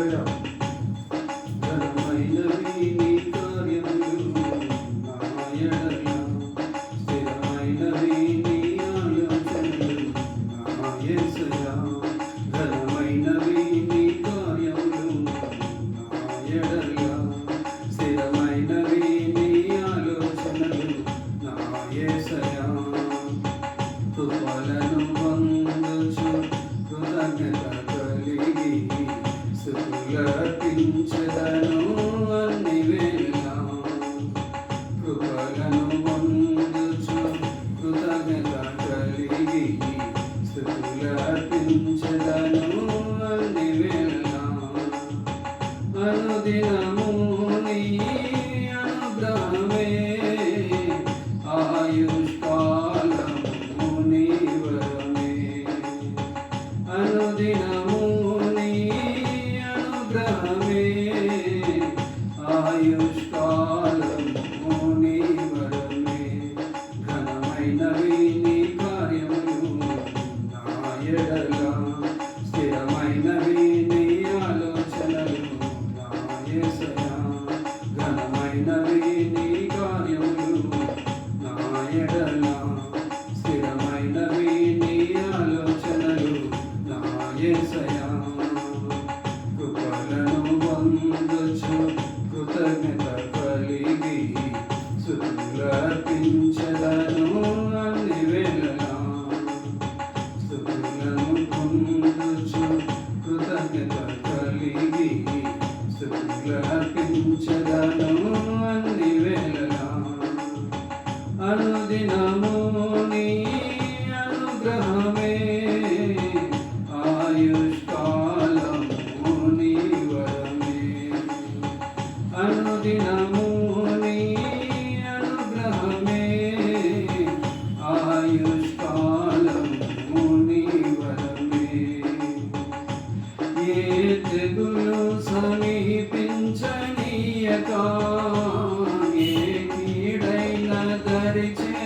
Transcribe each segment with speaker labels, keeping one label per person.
Speaker 1: 야, 야. స్థుతులర్పించదను అందివేళ అనుదినము నీ అనుగ్రహమే ఆయుష్కాలము నీ వరమే అనుదినము నీ అనుగ్రహమే ఆయుష్కాలము నీ వరమే ఘనమైనవి నీ moon.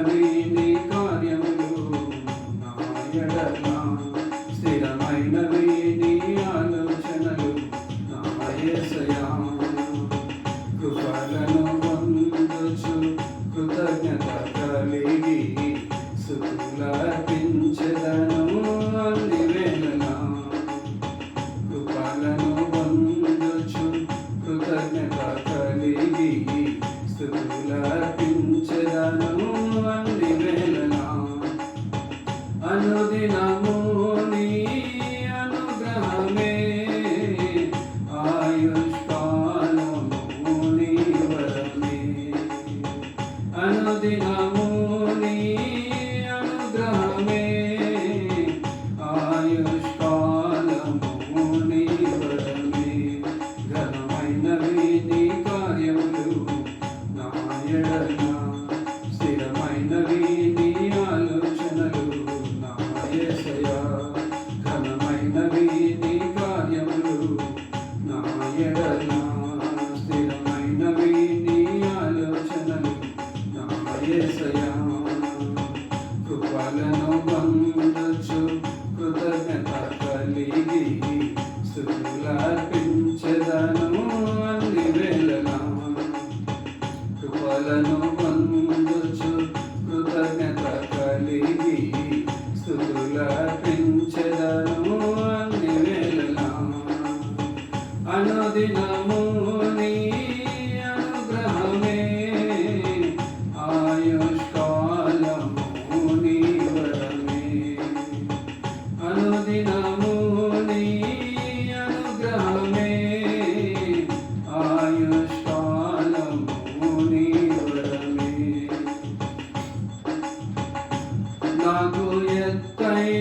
Speaker 1: ఘనమైన కార్యములు నాయడమా desejar.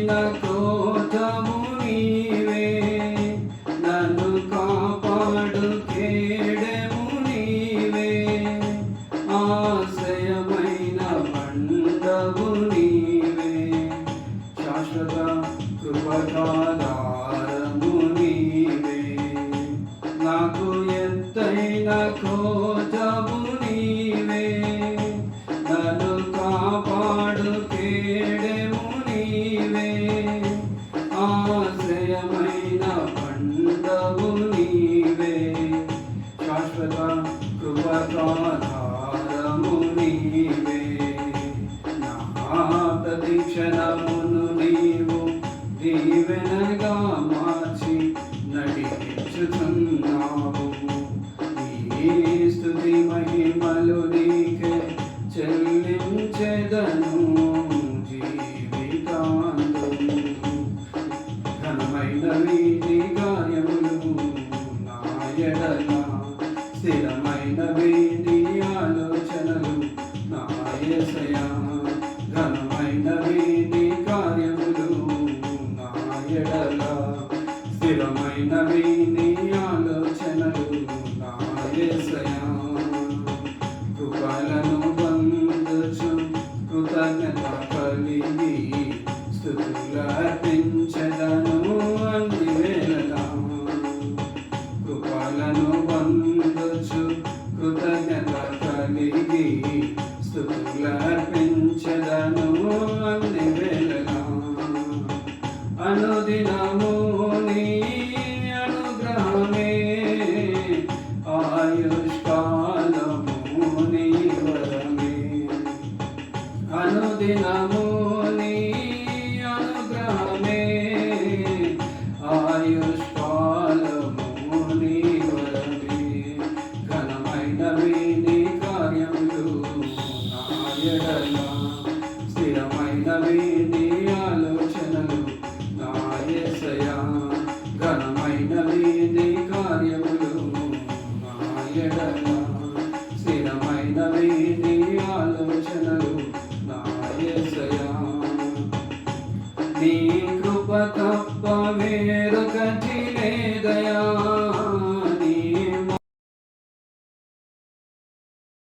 Speaker 1: 있는 ఘనమైనవి నీ కార్యములు నా ఎడల. స్థిరమైనవి నీ ఆలోచనలు నా యేసయ్యా కృపలను పొందచు కృతజ్ఞత కలిగి స్థుతులు అర్పించదను అన్ని వేళలా. కృపలను పొందచు కృతజ్ఞత కలిగి స్థుతులు అర్పించదను అన్ని వేళలా అనుదినము నీ అనుగ్రహమే ఆయుష్కాలము నీ వరమే అనుదినము నీటి ఆలోచనలు